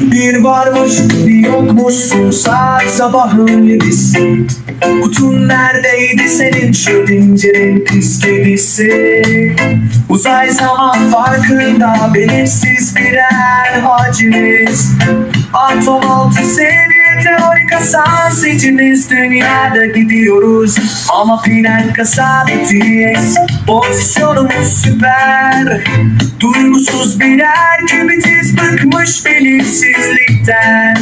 Bir varmış bir yokmuşsun saat sabahın yedisi Kutun neredeydi senin Schrödinger'in pis kedisi? Uzay zaman farkında belirsiz birer hacimiz. Atom altı seviye teorik hassasiyetimiz Dünyada gidiyoruz. Ama plaka sabitiyiz Pozisyonumuz süper. Duygusuz birer kübitiz bıkmış belirsizlikten.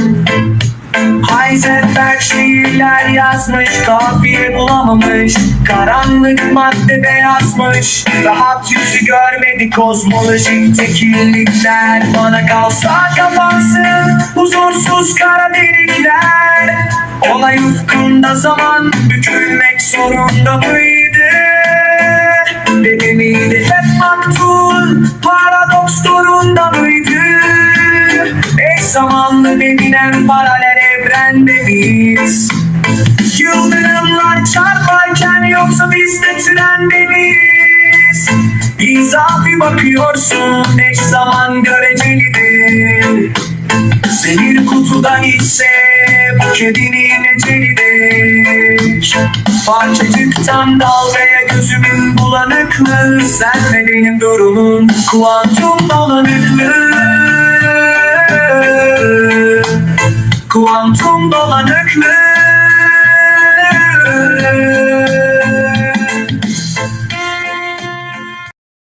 Heisenberg şiirler yazmış Kafiye bulamamış. Karanlık maddede yazmış Rahat yüzü görmedi kozmolojik tekillikler. Bana kalsa kapansın Huzursuz kara delikler. Olay ufkunda zaman Bükülmek zorunda mıydı? Miydi? Hep maktul Paradoks durumda mıydı? Zamanlı denilen paralel evrende biz Yıldırımlar çarparken yoksa biz de trende miyiz? İzafi bakıyorsun eş zaman görecelidir. Zehir kutudan içse bu kedinin ecelidir. Parçacıktan dalgaya gözümün bulanıklığı Sen ve benim durumum kuantum dolanıklığı Kuantum dolanıklığı